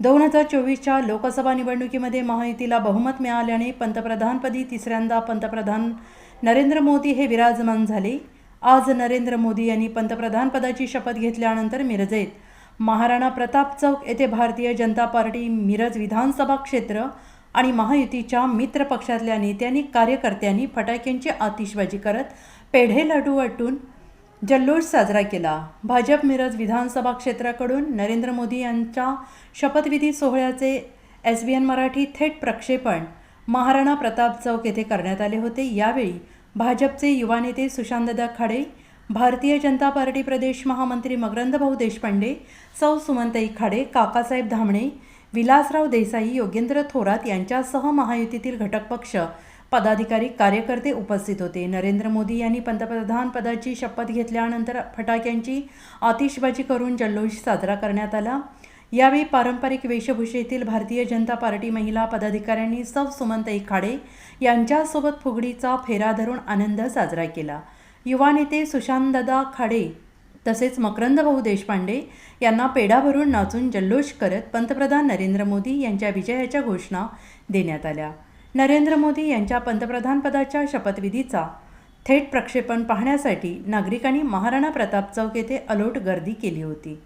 दोन हजार चोवीसच्या लोकसभा निवडणुकीमध्ये महायुतीला बहुमत मिळाल्याने पंतप्रधानपदी तिसऱ्यांदा पंतप्रधान नरेंद्र मोदी हे विराजमान झाले. आज नरेंद्र मोदी यांनी पंतप्रधानपदाची शपथ घेतल्यानंतर मिरजेत. महाराणा प्रताप चौक येथे भारतीय जनता पार्टी मिरज विधानसभा क्षेत्र आणि महायुतीच्या मित्र पक्षातल्या नेत्यांनी कार्यकर्त्यांनी फटाक्यांची आतिषबाजी करत पेढे लाडू वाटून जल्लोष साजरा केला. भाजप मिरज विधानसभा क्षेत्राकडून नरेंद्र मोदी यांच्या शपथविधी सोहळ्याचे एस बी एन मराठी थेट प्रक्षेपण महाराणा प्रताप चौक येथे करण्यात आले होते. यावेळी भाजपचे युवा नेते सुशांतदा खाडे भारतीय जनता पार्टी प्रदेश महामंत्री मकरंदभाऊ देशपांडे सौ सुमंतई खाडे काकासाहेब धामणे विलासराव देसाई योगेंद्र थोरात यांच्यासह महायुतीतील घटक पक्ष पदाधिकारी कार्यकर्ते उपस्थित होते. नरेंद्र मोदी यांनी पंतप्रधान पदाची शपथ घेतल्यानंतर फटाक्यांची आतिषबाजी करून जल्लोष साजरा करण्यात आला. यावेळी पारंपरिक वेशभूषेतील भारतीय जनता पार्टी महिला पदाधिकाऱ्यांनी सब सुमनताई खाडे यांच्यासोबत फुगडीचा फेरा धरून आनंद साजरा केला. युवा नेते सुशांतदा खाडे तसेच मकरंदभाऊ देशपांडे यांना पेढा भरून नाचून जल्लोष करत पंतप्रधान नरेंद्र मोदी यांच्या विजयाच्या घोषणा देण्यात आल्या. नरेंद्र मोदी यांच्या पंतप्रधानपदाच्या शपथविधीचा थेट प्रक्षेपण पाहण्यासाठी नागरिकांनी महाराणा प्रताप चौक येथे अलोट गर्दी केली होती.